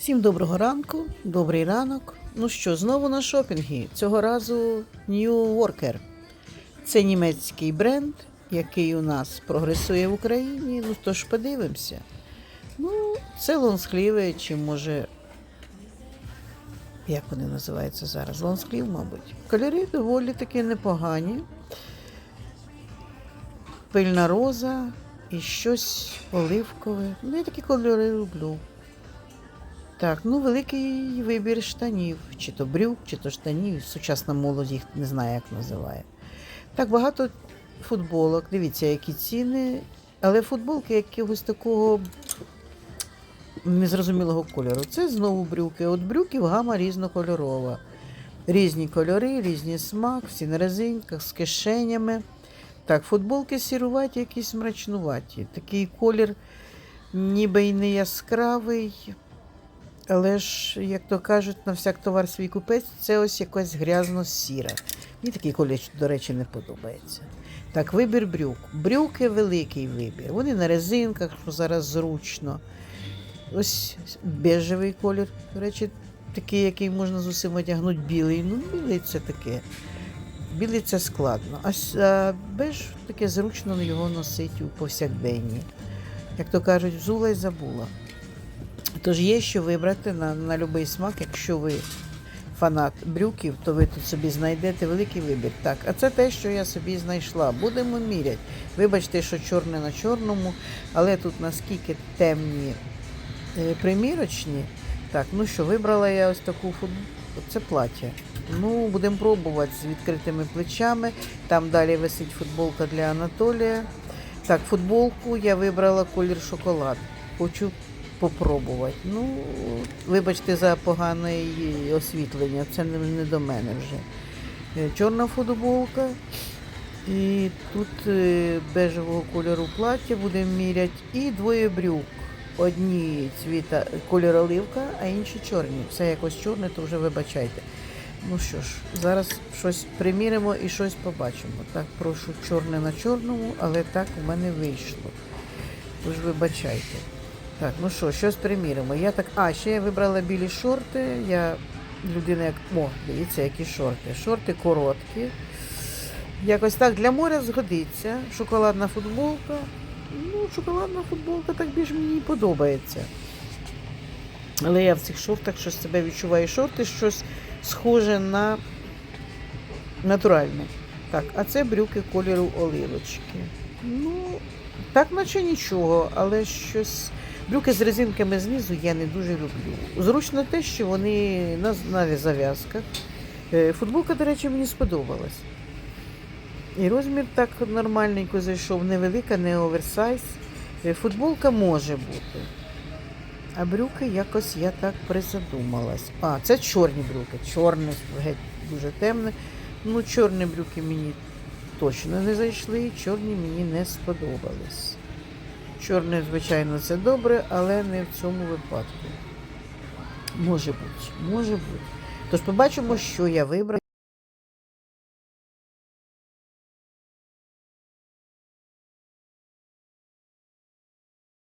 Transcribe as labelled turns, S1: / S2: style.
S1: Всім доброго ранку, добрий ранок. Ну що, знову на шопінгі. Цього разу New Worker. Це німецький бренд, який у нас прогресує в Україні. Ну тож подивимося. Ну, це лонскліви, чи може. Як вони називаються зараз? Лонсклів, мабуть. Кольори доволі таки непогані. Пильна роза і щось оливкове. Ну, я такі кольори люблю. Так, ну великий вибір штанів, чи то брюк, чи то штанів. Сучасна молодь їх не знає, як називає. Так, багато футболок. Дивіться, які ціни. Але футболки якогось такого незрозумілого кольору. Це знову брюки. От брюків гама різнокольорова. Різні кольори, різні смак, всі на резинках, з кишенями. Так, футболки сіруваті, якісь мрачнуваті. Такий колір ніби й не яскравий. Але ж, як то кажуть, на всяк товар свій купець, це ось якась грязно-сіра. Мені такий колір, до речі, не подобається. Так, вибір брюк. Брюки великий вибір. Вони на резинках, що зараз зручно. Ось бежевий колір. До речі, такий, який можна з усім одягнути, білий. Ну, білий це таке. Білий це складно. А, беж таке зручно його носити у повсякденні. Як то кажуть, взула й забула. Тож є що вибрати на, на будь-який смак. Якщо ви фанат брюків, то ви тут собі знайдете великий вибір. Так, а це те, що я собі знайшла. Будемо міряти. Вибачте, що чорне на чорному, але тут наскільки темні е, примірочні. Так, ну що, вибрала я ось таку футболку. Це плаття. Ну, будемо пробувати з відкритими плечами. Там далі висить футболка для Анатолія. Так, футболку я вибрала колір шоколад. Хочу попробувати. Ну, вибачте за погане освітлення, це не, до мене вже. Е, Чорна футболка. І тут е, бежевого кольору плаття будемо міряти. І двоє брюк. Одні цвіта колір оливка, а інші чорні. Все якось чорне, то вже вибачайте. Ну що ж, зараз щось приміримо і щось побачимо. Так, прошу чорне на чорному, але так у мене вийшло. Тож вибачайте. Так, ну що, щось приміримо. Я так. А, ще я вибрала білі шорти. Я людина як. О, дивіться, які шорти. Шорти короткі. Якось так для моря згодиться. Шоколадна футболка. Ну, шоколадна футболка так більш мені подобається. Але я в цих шортах щось себе відчуваю. Шорти щось схоже на натуральне. Так, а це брюки кольору оливочки. Ну, так наче нічого, але щось. Брюки з резинками знизу я не дуже люблю. Зручно те, що вони на, зав'язках. Е, Футболка, до речі, мені сподобалась. І розмір так нормальненько зайшов, невелика, не оверсайз. Е, Футболка може бути. А брюки якось я так призадумалась. А, це чорні брюки. Чорне, геть дуже темне. Ну, чорні брюки мені точно не зайшли, чорні мені не сподобались. Чорне, звичайно, це добре, але не в цьому випадку. Може бути, може бути. Тож побачимо, що я вибрала.